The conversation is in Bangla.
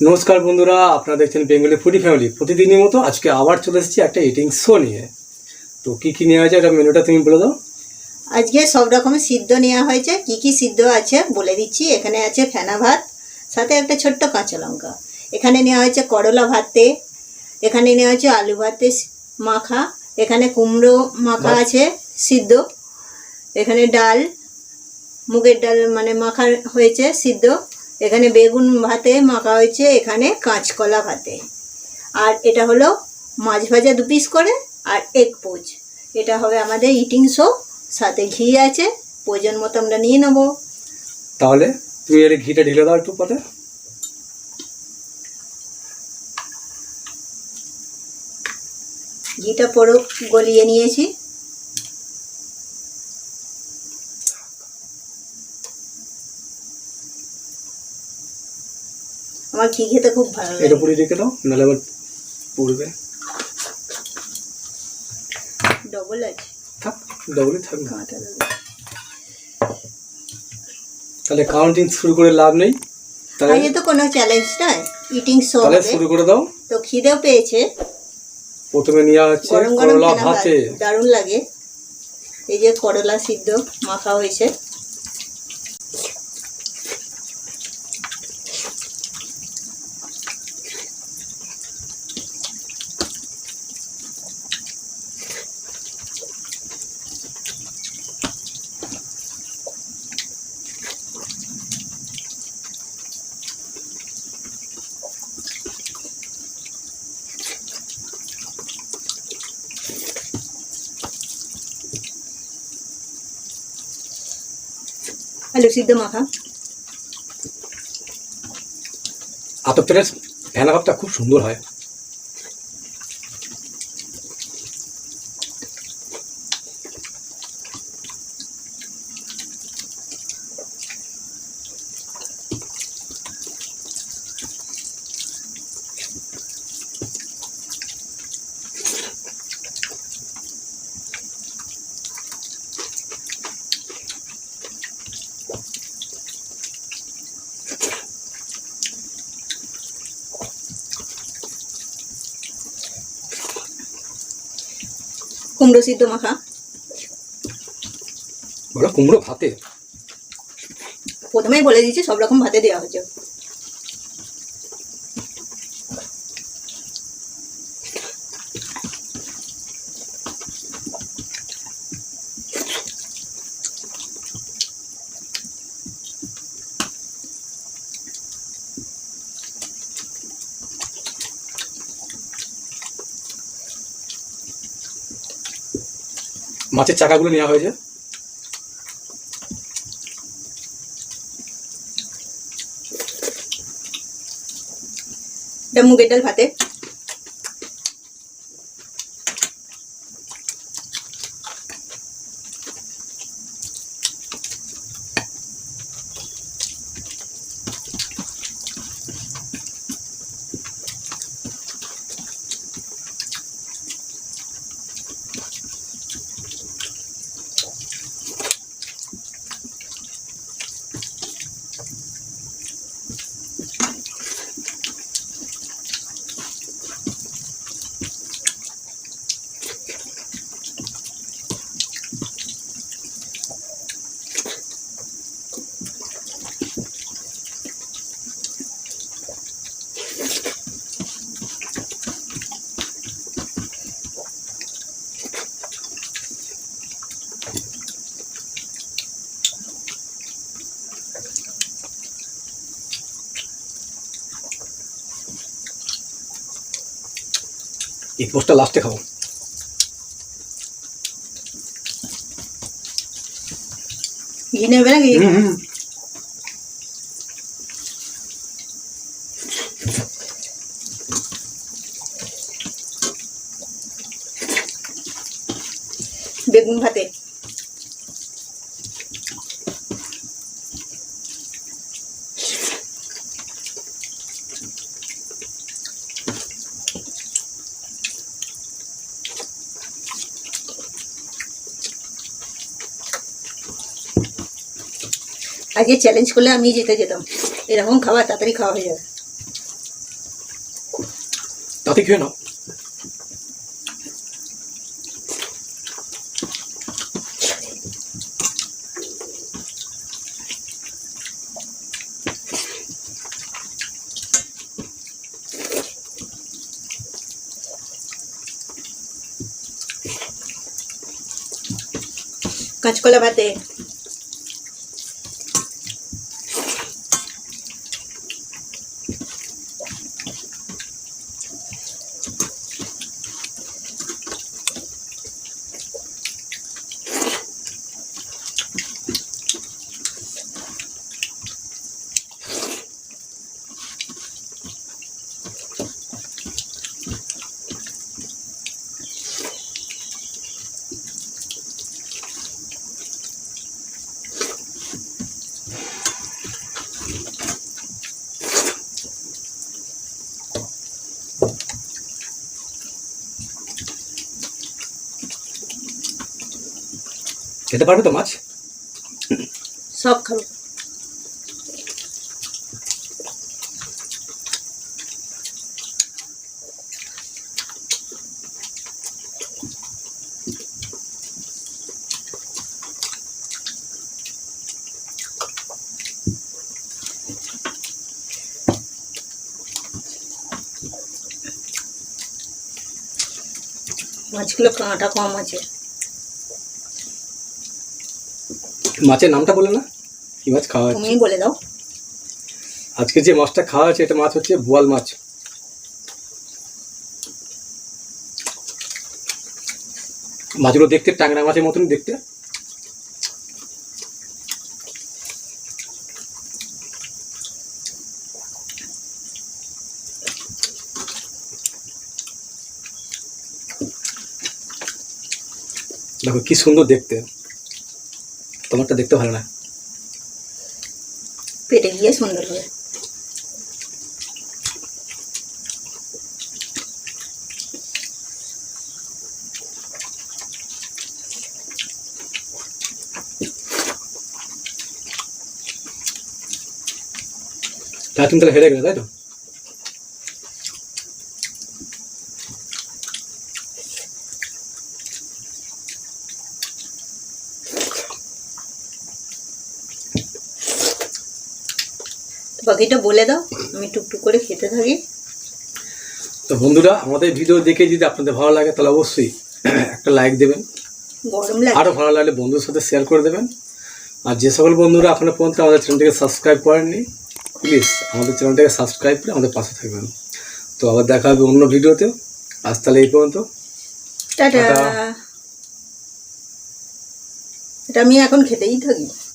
নমস্কার বন্ধুরা আপনারা দেখছেন বেঙ্গলি ফুডি ফ্যামিলি। প্রতিদিনই মতো আজকে আবার চলে এসেছি একটা ইটিং শো নিয়ে। তো কী কী নেওয়া হয়েছে এটা মেনুটা তুমি বলে দাও। আজকে সব রকমের সিদ্ধ নেওয়া হয়েছে। কি কি সিদ্ধ আছে বলে দিচ্ছি। এখানে আছে ফেনা ভাত সাথে একটা ছোট্ট কাঁচা লঙ্কা। এখানে নেওয়া হয়েছে করলা ভাতে এখানে নেওয়া হয়েছে আলু ভাতে মাখা এখানে কুমড়ো মাখা আছে সিদ্ধ। এখানে ডাল মুগের ডাল মানে মাখা হয়েছে সিদ্ধ। এখানে বেগুন ভাতে মাখা হয়েছে এখানে কাঁচকলা ভাতে। আর এটা হলো মাছ ভাজা দু পিস করে আর এক পোচ এটা হবে আমাদের ইটিং শো সাথে ঘি আছে প্রয়োজন মতো আমরা নিয়ে নেব। তাহলে তুমি এর ঘিটা ঢেলে দাও একটু পাতে ঘিটা পুরো গলিয়ে নিয়েছি। আমার ঘি খেতে খুব ভালো লাগে। এটা পুরি রেখে দাও নাহলে আবার পড়বে। ডবল আছে। থাক ডবলই থাক না। তাহলে কাউন্টিং শুরু করে লাভ নেই। তাহলে আজকে তো কোনো চ্যালেঞ্জ নয় ইটিং শো তাহলে শুরু করে দাও। তো খিদেও পেয়েছে। প্রথমে নেওয়া হচ্ছে করলা ভাতে। দারুণ লাগে। এই যে করলা সিদ্ধ মাখা হয়েছে। আলু সিদ্ধ মাখা। আতপ চালের খুব সুন্দর হয়। কুমড়ো সিদ্ধ মাখা। বলো কুমড়ো ভাতে? প্রথমেই বলে দিচ্ছি সব রকম ভাতে দেওয়া হচ্ছে মাছের চাকাগুলো নেওয়া হয়েছে। এটা মুগের ডাল ভাতে। এই পোস্টটা লাস্টে খাব। ঘি নেবে নাকি? হুম হুম। বেগুন ভাতে। আজকে চ্যালেঞ্জ করলে আমি জিতে যেতাম। এরকম খাবার তাড়াতাড়ি খাওয়া হয়ে যাবে। তাতে খেয়ে নাও। কাঁচকলা ভাতে খেতে পারবে তো মাছ? সব খাব। মাছগুলো কাঁটা কম আছে। মাছের নামটা বলে না? কি মাছ খাওয়া তুমি বলে দাও। আজকে যে মাছটা খাওয়া হচ্ছে এটা মাছ হচ্ছে বোয়াল মাছ। মাছগুলো দেখতে টাংরা মাছের মতন দেখতে। দেখো কি সুন্দর দেখতে। তোমারটা দেখতে ভালো না। পেটে গিয়ে সুন্দর হবে। তুমি তাহলে হেরে গেলে তাই তো? বাকিটা বলে দাও আমি টুকটুক করে খেতে থাকি। তো বন্ধুরা আমাদের ভিডিও দেখে যদি আপনাদের ভালো লাগে তাহলে অবশ্যই একটা লাইক দেবেন। গরম লাগে। আরও ভালো লাগলে বন্ধুর সাথে শেয়ার করে দেবেন। আর যে সকল বন্ধুরা এখনও পর্যন্ত আমাদের চ্যানেলটিকে সাবস্ক্রাইব করেননি প্লিজ আমাদের চ্যানেলটাকে সাবস্ক্রাইব করে আমাদের পাশে থাকবেন। তো আবার দেখা হবে অন্য ভিডিওতে। আজ তাহলে এই পর্যন্ত। টাটা। এটা আমি এখন খেতেই থাকি।